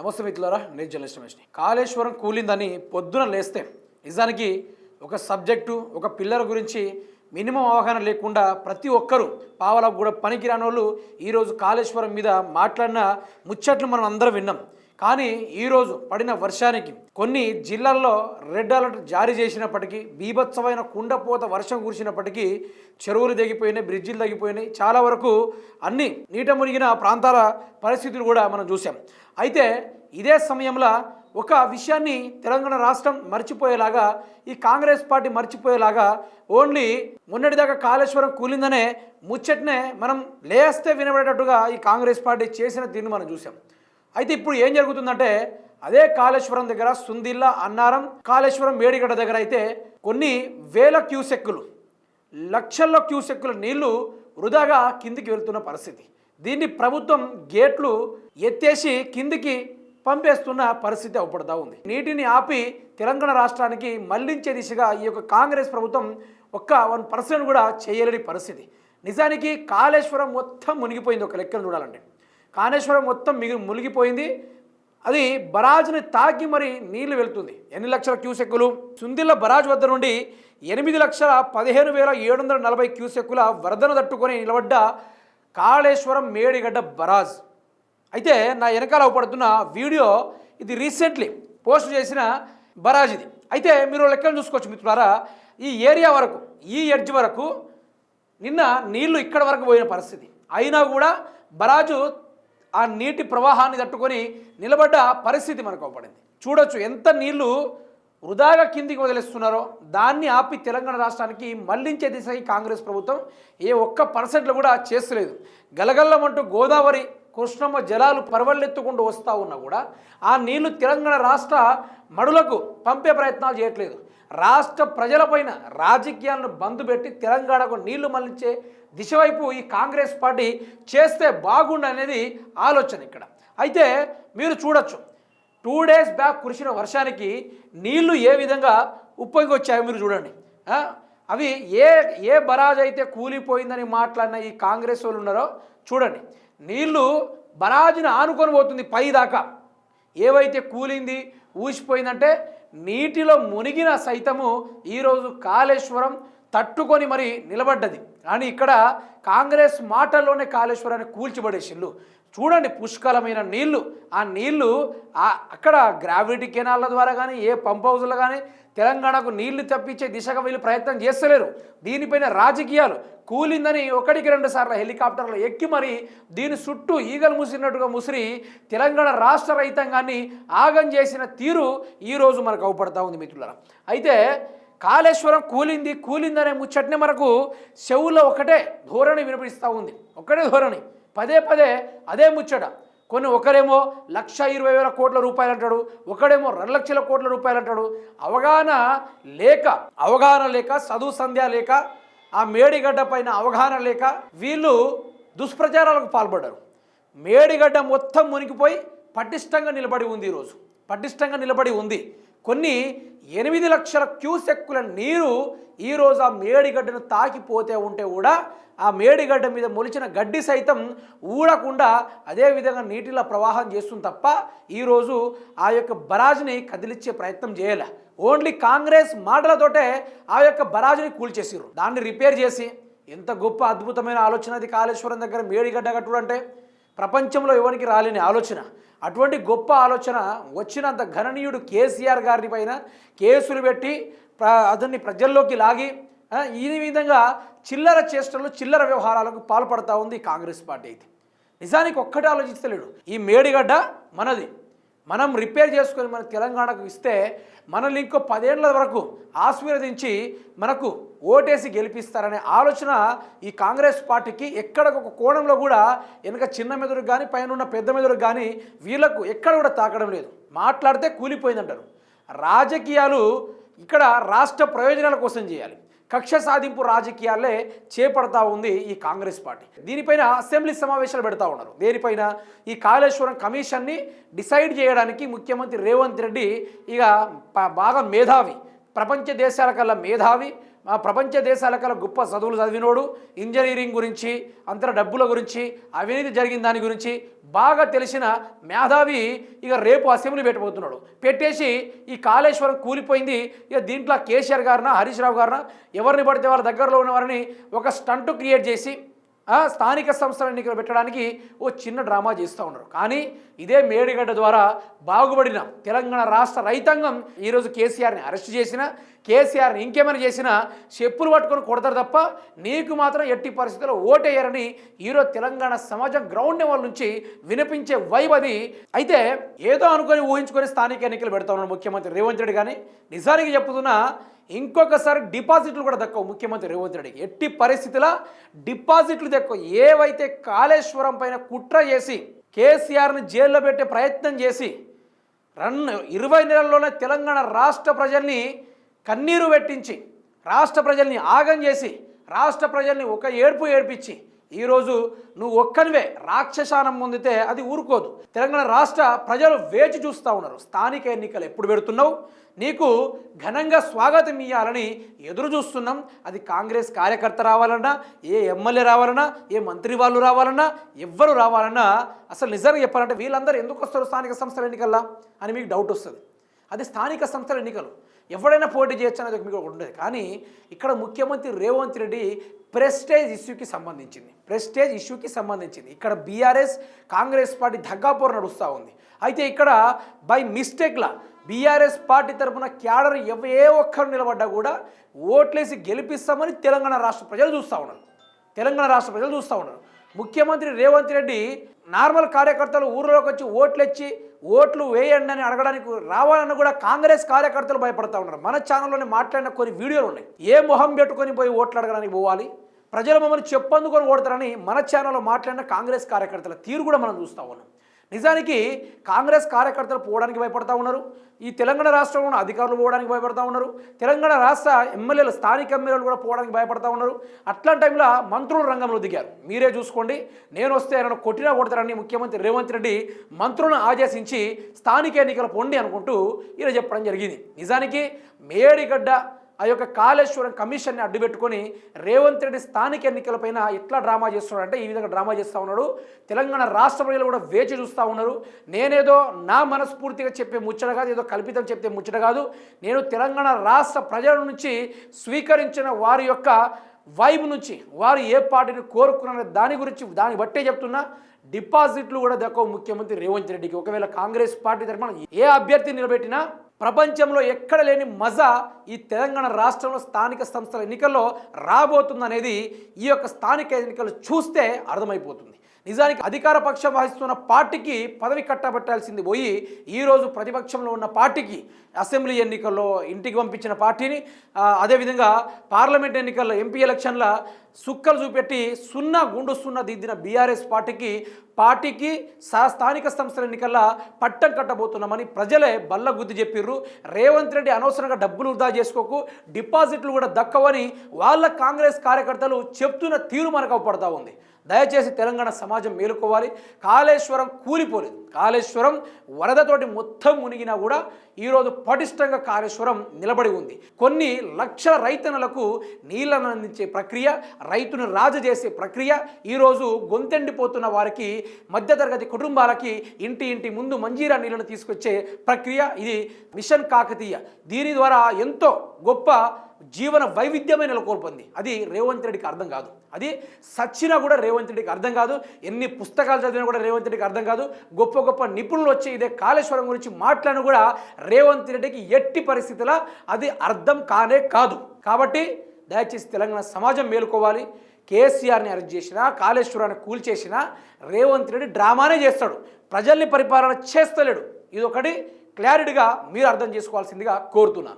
నమస్తే మిత్రులారా నేను జర్నలిస్ట్ రమేష్ని కాళేశ్వరం కూలిందని పొద్దున లేస్తే నిజానికి ఒక సబ్జెక్టు ఒక పిల్లర్ గురించి మినిమం అవగాహన లేకుండా ప్రతి ఒక్కరూ పావలకు కూడా పనికిరాని వాళ్ళు ఈరోజు కాళేశ్వరం మీద మాట్లాడిన ముచ్చట్లు మనం అందరం విన్నాం. కానీ ఈరోజు పడిన వర్షానికి కొన్ని జిల్లాల్లో రెడ్ అలర్ట్ జారీ చేసినప్పటికీ బీభత్సమైన కుండపోత వర్షం కురిసినప్పటికీ చెరువులు తెగిపోయినాయి బ్రిడ్జిలు తగ్గిపోయినాయి. చాలా వరకు అన్ని నీట మునిగిన ప్రాంతాల పరిస్థితులు కూడా మనం చూసాం అయితే ఇదే సమయంలో ఒక విషయాన్ని తెలంగాణ రాష్ట్రం మర్చిపోయేలాగా ఈ కాంగ్రెస్ పార్టీ మర్చిపోయేలాగా ఓన్లీ మొన్నటిదాకా కాళేశ్వరం కూలిందనే ముచ్చట్నే మనం లేస్తే వినబడేటట్టుగా ఈ కాంగ్రెస్ పార్టీ చేసిన దీన్ని మనం చూసాం అయితే ఇప్పుడు ఏం జరుగుతుందంటే అదే కాళేశ్వరం దగ్గర సుందిల్లా అన్నారం కాళేశ్వరం మేడిగడ్డ దగ్గర అయితే కొన్ని వేల క్యూసెక్కులు లక్షల్లో క్యూసెక్కుల నీళ్ళు వృధాగా కిందికి వెళ్తున్న పరిస్థితి. దీన్ని ప్రభుత్వం గేట్లు ఎత్తేసి కిందికి పంపేస్తున్న పరిస్థితి అవపడతా ఉంది. నీటిని ఆపి తెలంగాణ రాష్ట్రానికి మళ్ళించే దిశగా ఈ యొక్క కాంగ్రెస్ ప్రభుత్వం ఒక్క వన్ పర్సెంట్ కూడా చేయలేని పరిస్థితి. నిజానికి కాళేశ్వరం మొత్తం మునిగిపోయింది ఒక లెక్కను చూడాలంటే. కాళేశ్వరం మొత్తం మిగి మునిగిపోయింది. అది బరాజ్ని తాకి మరి నీళ్ళు వెళుతుంది. ఎన్ని లక్షల క్యూసెక్కులు? సుందిల్ల బరాజ్ వద్ద నుండి ఎనిమిది లక్షల పదిహేను వేల ఏడు వందల నలభై క్యూసెక్కుల వరదను తట్టుకొని నిలబడ్డ కాళేశ్వరం మేడిగడ్డ బరాజ్. అయితే నా వెనకాల పడుతున్న వీడియో ఇది రీసెంట్లీ పోస్ట్ చేసిన బరాజ్ ఇది. అయితే మీరు లెక్కలు చూసుకోవచ్చు మిత్రులారా ఈ ఏరియా వరకు ఈ ఎడ్జ్ వరకు నిన్న నీళ్ళు ఇక్కడ వరకు పోయిన పరిస్థితి. అయినా కూడా బరాజు ఆ నీటి ప్రవాహాన్ని తట్టుకొని నిలబడ్డ పరిస్థితి మనకు అవపడింది. చూడొచ్చు ఎంత నీళ్ళు వృధాగా కిందికి వదిలేస్తున్నారో దాన్ని ఆపి తెలంగాణ రాష్ట్రానికి మళ్ళించే దిశగా కాంగ్రెస్ ప్రభుత్వం ఏ ఒక్క పర్సెంట్లు కూడా చేస్తలేదు. గలగల్లమంటూ గోదావరి కృష్ణమ్మ జలాలు పరవళ్ళెత్తుకుంటూ వస్తూ ఉన్నా కూడా ఆ నీళ్ళు తెలంగాణ రాష్ట్ర మడులకు పంపే ప్రయత్నాలు చేయట్లేదు. రాష్ట్ర ప్రజలపైన రాజకీయాలను బంద్ పెట్టి తెలంగాణకు నీళ్ళు మళ్ళించే దిశ వైపు ఈ కాంగ్రెస్ పార్టీ చేస్తే బాగుండు అనేది ఆలోచన ఇక్కడ. అయితే మీరు చూడొచ్చు టూ డేస్ బ్యాక్ కురిసిన వర్షానికి నీళ్ళు ఏ విధంగా ఉప్పొంగి వచ్చాయో మీరు చూడండి. అవి ఏ ఏ బరాజ్ అయితే కూలిపోయిందని మాట్లాడిన ఈ కాంగ్రెస్ వాళ్ళు ఉన్నారో చూడండి నీళ్ళు బరాజుని ఆనుకొని పోతుంది పై దాకా. ఏవైతే కూలింది ఊసిపోయిందంటే నీటిలో మునిగిన సైతము ఈరోజు కాళేశ్వరం తట్టుకొని మరి నిలబడ్డది. కానీ ఇక్కడ కాంగ్రెస్ మాటల్లోనే కాళేశ్వరాన్ని కూల్చిపడేసిళ్ళు చూడండి పుష్కలమైన నీళ్ళు. ఆ నీళ్ళు అక్కడ గ్రావిటీ కెనాళ్ళ ద్వారా కానీ ఏ పంప్ హౌస్లో కానీ తెలంగాణకు నీళ్ళు తప్పించే దిశగా వీళ్ళు ప్రయత్నం చేస్తలేరు. దీనిపైన రాజకీయాలు. కూలిందని ఒకటికి రెండు సార్లు హెలికాప్టర్లు ఎక్కి మరి దీని చుట్టూ ఈగలు ముసిరినట్టుగా ముసిరి తెలంగాణ రాష్ట్ర రైతాంగాన్ని ఆగం చేసిన తీరు ఈరోజు మనకు అవపడతా ఉంది మిత్రులారా. అయితే కాళేశ్వరం కూలింది కూలిందనే ముచ్చటనే మనకు చెవులో ఒకటే ధోరణి వినిపిస్తూ ఉంది. ఒకటే ధోరణి. పదే పదే అదే ముచ్చట. కొన్ని ఒకరేమో లక్ష ఇరవై వేల కోట్ల రూపాయలు అంటాడు ఒకడేమో రెండు లక్షల కోట్ల రూపాయలు అంటాడు. అవగాహన లేక అవగాహన లేక చదువు సంధ్య లేక ఆ మేడిగడ్డ పైన అవగాహన లేక వీళ్ళు దుష్ప్రచారాలకు పాల్పడ్డారు. మేడిగడ్డ మొత్తం మునిగిపోయి పటిష్టంగా నిలబడి ఉంది ఈరోజు. పటిష్టంగా నిలబడి ఉంది. కొన్ని ఎనిమిది లక్షల క్యూసెక్కుల నీరు ఈరోజు ఆ మేడిగడ్డను తాకిపోతే ఉంటే కూడా ఆ మేడిగడ్డ మీద మొలిచిన గడ్డి సైతం ఊడకుండా అదేవిధంగా నీటిలో ప్రవాహం చేస్తుంది తప్ప ఈరోజు ఆ యొక్క బరాజ్ని కదిలిచ్చే ప్రయత్నం చేయలే. ఓన్లీ కాంగ్రెస్ మాటలతోటే ఆ యొక్క బరాజ్ని కూల్చేసిర్రు. దాన్ని రిపేర్ చేసి ఎంత గొప్ప అద్భుతమైన ఆలోచన అది కాళేశ్వరం దగ్గర మేడిగడ్డ కట్టుడు అంటే ప్రపంచంలో ఎవరికి రాలేని ఆలోచన అటువంటి గొప్ప ఆలోచన వచ్చినంత గణనీయుడు కేసీఆర్ గారి పైన కేసులు పెట్టి ప్ర అతన్ని ప్రజల్లోకి లాగి ఈ విధంగా చిల్లర చేష్టలు చిల్లర వ్యవహారాలకు పాల్పడతా ఉంది కాంగ్రెస్ పార్టీ అయితే. నిజానికి ఒక్కటే ఆలోచిస్తలేడు. ఈ మేడిగడ్డ మనది. మనం రిపేర్ చేసుకొని మన తెలంగాణకు ఇస్తే మనల్ని ఇంకో పదేళ్ళ వరకు ఆశీర్వదించి మనకు ఓటేసి గెలిపిస్తారనే ఆలోచన ఈ కాంగ్రెస్ పార్టీకి ఎక్కడ ఒక కోణంలో కూడా వెనక చిన్న మెదడుకు కానీ పైన ఉన్న పెద్ద మెదడుకు కానీ వీళ్ళకు ఎక్కడ కూడా తాకడం లేదు. మాట్లాడితే కూలిపోయిందంటారు. రాజకీయాలు ఇక్కడ రాష్ట్ర ప్రయోజనాల కోసం చేయాలి. కక్ష సాధింపు రాజకీయాలే చేపడతా ఉంది ఈ కాంగ్రెస్ పార్టీ. దీనిపైన అసెంబ్లీ సమావేశాలు పెడతా ఉన్నారు. దేనిపైన? ఈ కాళేశ్వరం కమిషన్ని డిసైడ్ చేయడానికి ముఖ్యమంత్రి రేవంత్ రెడ్డి ఇక బాగా మేధావి ప్రపంచ దేశాల కల్లా మేధావి మా ప్రపంచ దేశాల కల గొప్ప చదువులు చదివినోడు ఇంజనీరింగ్ గురించి అంతర డబ్బుల గురించి అవినీతి జరిగిన దాని గురించి బాగా తెలిసిన మేధావి ఇక రేపు అసెంబ్లీ పెట్టబోతున్నాడు. పెట్టేసి ఈ కాళేశ్వరం కూలిపోయింది. ఇక దీంట్లో కేసీఆర్ గారిన హరీష్ రావు గారిన ఎవరిని పడితే వాళ్ళ దగ్గరలో ఉన్న వారిని ఒక స్టంట్ క్రియేట్ చేసి స్థానిక సంస్థల ఎన్నికలు పెట్టడానికి ఓ చిన్న డ్రామా చేస్తూ ఉన్నారు. కానీ ఇదే మేడిగడ్డ ద్వారా బాగుపడిన తెలంగాణ రాష్ట్ర రైతాంగం ఈరోజు కేసీఆర్ని అరెస్ట్ చేసిన కేసీఆర్ని ఇంకేమైనా చేసినా చెప్పులు పట్టుకొని కొడతారు తప్ప నీకు మాత్రం ఎట్టి పరిస్థితుల్లో ఓటేయరని ఈరోజు తెలంగాణ సమాజం గ్రౌండ్ లెవెల్ నుంచి వినిపించే వైబ్ అది. అయితే ఏదో అనుకొని ఊహించుకొని స్థానిక ఎన్నికలు పెడతా ఉన్నాడు ముఖ్యమంత్రి రేవంత్ రెడ్డి కానీ నిజానికి చెప్తున్నా ఇంకొకసారి డిపాజిట్లు కూడా దక్కవు. ముఖ్యమంత్రి రేవంత్ రెడ్డికి ఎట్టి పరిస్థితుల డిపాజిట్లు దక్కవు. ఏవైతే కాళేశ్వరం పైన కుట్ర చేసి కేసీఆర్ని జైల్లో పెట్టే ప్రయత్నం చేసి రన్ ఇరవై నెలల్లోనే తెలంగాణ రాష్ట్ర ప్రజల్ని కన్నీరు పెట్టించి రాష్ట్ర ప్రజల్ని ఆగం చేసి రాష్ట్ర ప్రజల్ని ఒక ఏడుపు ఏడ్పించి ఈరోజు నువ్వు ఒక్కనివే రాక్షసానం పొందితే అది ఊరుకోదు. తెలంగాణ రాష్ట్ర ప్రజలు వేచి చూస్తూ ఉన్నారు. స్థానిక ఎన్నికలు ఎప్పుడు పెడుతున్నావు? నీకు ఘనంగా స్వాగతం ఇవ్వాలని ఎదురు చూస్తున్నాం. అది కాంగ్రెస్ కార్యకర్త రావాలన్నా ఏ ఎమ్మెల్యే రావాలన్నా ఏ మంత్రి వాళ్ళు రావాలన్నా ఎవ్వరు రావాలన్నా అసలు నిజంగా చెప్పాలంటే వీళ్ళందరూ ఎందుకు వస్తారు స్థానిక సంస్థల ఎన్నికల్లా అని మీకు డౌట్ వస్తుంది. అది స్థానిక సంస్థల ఎన్నికలు. ఎవడైనా పోటీ చేయొచ్చు అనేది మీకు ఒకటి ఉండేది. కానీ ఇక్కడ ముఖ్యమంత్రి రేవంత్ రెడ్డి ప్రెస్టేజ్ ఇష్యూకి సంబంధించింది. ప్రెస్టేజ్ ఇష్యూకి సంబంధించింది. ఇక్కడ బీఆర్ఎస్ కాంగ్రెస్ పార్టీ దగ్గాపోరు నడుస్తూ ఉంది. అయితే ఇక్కడ బై మిస్టేక్లా బీఆర్ఎస్ పార్టీ తరఫున క్యాడర్ ఎవ ఏ ఒక్కరు నిలబడ్డా కూడా ఓట్లేసి గెలిపిస్తామని తెలంగాణ రాష్ట్ర ప్రజలు చూస్తూ ఉన్నారు. తెలంగాణ రాష్ట్ర ప్రజలు చూస్తూ ఉన్నారు. ముఖ్యమంత్రి రేవంత్ రెడ్డి నార్మల్ కార్యకర్తలు ఊర్లోకి వచ్చి ఓట్లు ఇచ్చి ఓట్లు వేయండి అని అడగడానికి రావాలని కూడా కాంగ్రెస్ కార్యకర్తలు భయపడతా ఉన్నారు. మన ఛానల్లోనే మాట్లాడిన కొన్ని వీడియోలు ఉన్నాయి. ఏ మొహం పెట్టుకొని పోయి ఓట్లు అడగడానికి పోవాలి? ప్రజలు మమ్మల్ని చెప్పందుకొని ఓడతారని మన ఛానల్లో మాట్లాడిన కాంగ్రెస్ కార్యకర్తల తీరు కూడా మనం చూస్తూ ఉన్నాం. నిజానికి కాంగ్రెస్ కార్యకర్తలు పోవడానికి భయపడతా ఉన్నారు. ఈ తెలంగాణ రాష్ట్రంలో ఉన్న అధికారులు పోవడానికి భయపడతా ఉన్నారు. తెలంగాణ రాష్ట్ర ఎమ్మెల్యేలు స్థానిక ఎమ్మెల్యేలు కూడా పోవడానికి భయపడతా ఉన్నారు. అట్లాంటి టైంలో మంత్రులు రంగంలో దిగారు. మీరే చూసుకోండి. నేను వస్తే ఆయన కొట్టినా కొడతారని ముఖ్యమంత్రి రేవంత్ రెడ్డి మంత్రులను ఆదేశించి స్థానిక ఎన్నికల పొండి అనుకుంటూ ఈయన చెప్పడం జరిగింది. నిజానికి మేడిగడ్డ ఆ యొక్క కాళేశ్వరం కమిషన్ని అడ్డుపెట్టుకొని రేవంత్ రెడ్డి స్థానిక ఎన్నికలపైన ఎట్లా డ్రామా చేస్తున్నాడు అంటే ఈ విధంగా డ్రామా చేస్తూ ఉన్నాడు. తెలంగాణ రాష్ట్ర ప్రజలు కూడా వేచి చూస్తూ ఉన్నారు. నేనేదో నా మనస్ఫూర్తిగా చెప్పే ముచ్చట కాదు ఏదో కల్పితం చెప్తే ముచ్చట కాదు. నేను తెలంగాణ రాష్ట్ర ప్రజల నుంచి స్వీకరించిన వారి యొక్క వైబ్ నుంచి వారు ఏ పార్టీని కోరుకున్న దాని గురించి దాన్ని బట్టే చెప్తున్నా డిపాజిట్లు కూడా దక్కవు ముఖ్యమంత్రి రేవంత్ రెడ్డికి. ఒకవేళ కాంగ్రెస్ పార్టీ తరఫున ఏ అభ్యర్థి నిలబెట్టినా ప్రపంచంలో ఎక్కడ లేని మజా ఈ తెలంగాణ రాష్ట్రంలో స్థానిక సంస్థల ఎన్నికల్లో రాబోతుందనేది ఈ యొక్క స్థానిక ఎన్నికలు చూస్తే అర్థమైపోతుంది. నిజానికి అధికార పక్షం వహిస్తున్న పార్టీకి పదవి కట్టబెట్టాల్సింది పోయి ఈరోజు ప్రతిపక్షంలో ఉన్న పార్టీకి అసెంబ్లీ ఎన్నికల్లో ఇంటికి పంపించిన పార్టీని అదేవిధంగా పార్లమెంట్ ఎన్నికల్లో ఎంపీ ఎలక్షన్ల సుక్కలు చూపెట్టి సున్నా గుండు సున్నా దిద్దిన బీఆర్ఎస్ పార్టీకి పార్టీకి సా స్థానిక సంస్థల ఎన్నికల్లో పట్టం కట్టబోతున్నామని ప్రజలే బల్ల గుద్ది చెప్పిర్రు. రేవంత్ రెడ్డి అనవసరంగా డబ్బులు వృధా చేసుకోకు డిపాజిట్లు కూడా దక్కవని వాళ్ళ కాంగ్రెస్ కార్యకర్తలు చెప్తున్న తీరు మనకు అవపడతా ఉంది. దయచేసి తెలంగాణ సమాజం మేలుకోవాలి. కాళేశ్వరం కూలిపోలేదు. కాళేశ్వరం వరదతోటి మొత్తం మునిగినా కూడా ఈరోజు పటిష్టంగా కాళేశ్వరం నిలబడి ఉంది. కొన్ని లక్షల రైతన్నలకు నీళ్ళను అందించే ప్రక్రియ రైతును రాజు చేసే ప్రక్రియ ఈరోజు గొంతెండిపోతున్న వారికి మధ్యతరగతి కుటుంబాలకి ఇంటి ఇంటి ముందు మంజీరా నీళ్ళను తీసుకొచ్చే ప్రక్రియ ఇది మిషన్ కాకతీయ. దీని ద్వారా ఎంతో గొప్ప జీవన వైవిధ్యమే నెలకొల్పొంది. అది రేవంత్ రెడ్డికి అర్థం కాదు. అది సచ్చినా కూడా రేవంత్ రెడ్డికి అర్థం కాదు. ఎన్ని పుస్తకాలు చదివినా కూడా రేవంత్ రెడ్డికి అర్థం కాదు. గొప్ప గొప్ప నిపుణులు వచ్చి ఇదే కాళేశ్వరం గురించి మాట్లాడిన కూడా రేవంత్ రెడ్డికి ఎట్టి పరిస్థితుల అది అర్థం కానే కాదు. కాబట్టి దయచేసి తెలంగాణ సమాజం మేలుకోవాలి. కేసీఆర్ని అరెస్ట్ చేసినా కాళేశ్వరాన్ని కూల్చేసినా రేవంత్ రెడ్డి డ్రామానే చేస్తాడు. ప్రజల్ని పరిపాలన చేస్తలేడు. ఇది క్లారిటీగా మీరు అర్థం చేసుకోవాల్సిందిగా కోరుతున్నాను.